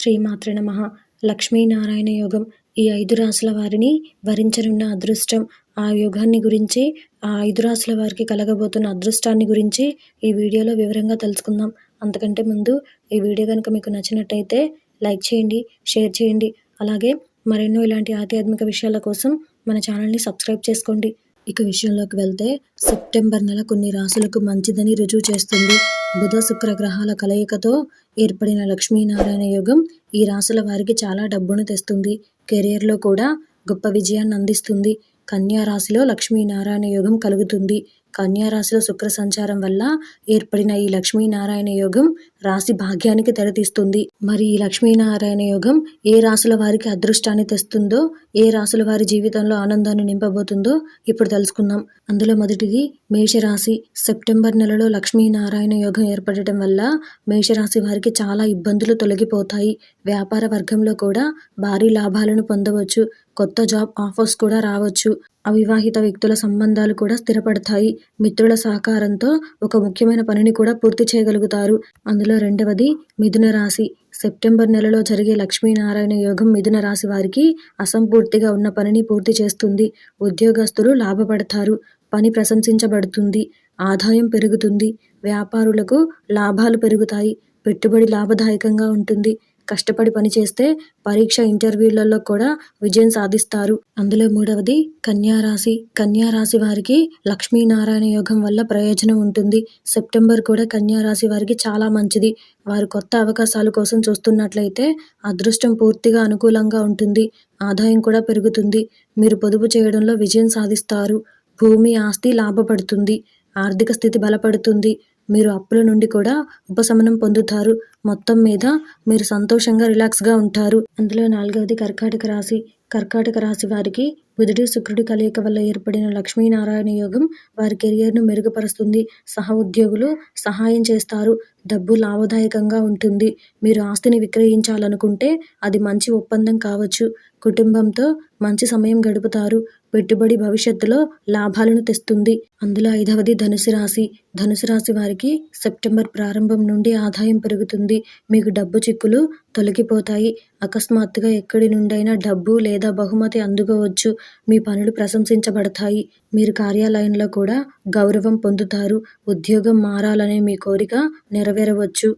శ్రీమాతృ నమ. లక్ష్మీనారాయణ యోగం. ఈ ఐదు రాసుల వారిని వరించనున్న అదృష్టం. ఆ యోగాన్ని గురించి ఆ ఐదు రాసుల వారికి కలగబోతున్న అదృష్టాన్ని గురించి ఈ వీడియోలో వివరంగా తెలుసుకుందాం. అంతకంటే ముందు ఈ వీడియో కనుక మీకు నచ్చినట్టయితే లైక్ చేయండి షేర్ చేయండి. అలాగే మరెన్నో ఇలాంటి ఆధ్యాత్మిక విషయాల కోసం మన ఛానల్ని సబ్స్క్రైబ్ చేసుకోండి. ఇక విషయంలోకి వెళ్తే సెప్టెంబర్ నెల కొన్ని రాసులకు మంచిదని రుజువు చేస్తుంది. బుధ శుక్ర గ్రహాల కలయికతో ఏర్పడిన లక్ష్మీనారాయణ యోగం ఈ రాసుల వారికి చాలా డబ్బును తెస్తుంది. కెరియర్లో కూడా గొప్ప విజయాన్ని అందిస్తుంది. కన్యా రాశిలో లక్ష్మీనారాయణ యోగం కలుగుతుంది. కన్యారాశిలో శుక్ర సంచారం వల్ల ఏర్పడిన ఈ లక్ష్మీనారాయణ యోగం రాశి భాగ్యానికి తెరతీస్తుంది. మరి ఈ లక్ష్మీనారాయణ యోగం ఏ రాశుల వారికి అదృష్టాన్ని తెస్తుందో ఏ రాశుల వారి జీవితంలో ఆనందాన్ని నింపబోతుందో ఇప్పుడు తెలుసుకుందాం. అందులో మొదటిది మేషరాశి. సెప్టెంబర్ నెలలో లక్ష్మీనారాయణ యోగం ఏర్పడటం వల్ల మేషరాశి వారికి చాలా ఇబ్బందులు తొలగిపోతాయి. వ్యాపార వర్గంలో కూడా భారీ లాభాలను పొందవచ్చు. కొత్త జాబ్ ఆఫర్స్ కూడా రావచ్చు. అవివాహిత వ్యక్తుల సంబంధాలు కూడా స్థిరపడతాయి. మిత్రుల సహకారంతో ఒక ముఖ్యమైన పనిని కూడా పూర్తి చేయగలుగుతారు. అందులో రెండవది మిథున రాశి. సెప్టెంబర్ నెలలో జరిగే లక్ష్మీనారాయణ యోగం మిథున రాశి వారికి అసంపూర్తిగా ఉన్న పనిని పూర్తి చేస్తుంది. ఉద్యోగస్తులు లాభపడతారు. పని ప్రశంసించబడుతుంది. ఆదాయం పెరుగుతుంది. వ్యాపారులకు లాభాలు పెరుగుతాయి. పెట్టుబడి లాభదాయకంగా ఉంటుంది. కష్టపడి పనిచేస్తే పరీక్ష ఇంటర్వ్యూలలో కూడా విజయం సాధిస్తారు. అందులో మూడవది కన్యారాశి. కన్యారాశి వారికి లక్ష్మీనారాయణ యోగం వల్ల ప్రయోజనం ఉంటుంది. సెప్టెంబర్ కూడా కన్యారాశి వారికి చాలా మంచిది. వారు కొత్త అవకాశాల కోసం చూస్తున్నట్లయితే అదృష్టం పూర్తిగా అనుకూలంగా ఉంటుంది. ఆదాయం కూడా పెరుగుతుంది. మీరు పొదుపు చేయడంలో విజయం సాధిస్తారు. భూమి ఆస్తి లాభపడుతుంది. ఆర్థిక స్థితి బలపడుతుంది. మీరు అప్పుల నుండి కూడా ఉపశమనం పొందుతారు. మొత్తం మీద మీరు సంతోషంగా రిలాక్స్గా ఉంటారు. అందులో నాలుగవది కర్కాటక రాశి. కర్కాటక రాశి వారికి బుధుడి శుక్రుడి కలయిక వల్ల ఏర్పడిన లక్ష్మీనారాయణ యోగం వారి కెరియర్ను మెరుగుపరుస్తుంది. సహ ఉద్యోగులు సహాయం చేస్తారు. డబ్బు లాభదాయకంగా ఉంటుంది. మీరు ఆస్తిని విక్రయించాలనుకుంటే అది మంచి ఒప్పందం కావచ్చు. కుటుంబంతో మంచి సమయం గడుపుతారు. పెట్టుబడి భవిష్యత్తులో లాభాలను తెస్తుంది. అందులో ఐదవది ధనుసు రాశి. ధనుసు రాశి వారికి సెప్టెంబర్ ప్రారంభం నుండి ఆదాయం పెరుగుతుంది. మీకు డబ్బు చిక్కులు తొలగిపోతాయి. అకస్మాత్తుగా ఎక్కడి నుండైనా డబ్బు లేదా బహుమతి అందుకోవచ్చు. మీ పనులు ప్రశంసించబడతాయి. మీరు కార్యాలయంలో కూడా గౌరవం పొందుతారు. ఉద్యోగం మారాలనే మీ కోరిక నెరవేరవచ్చు.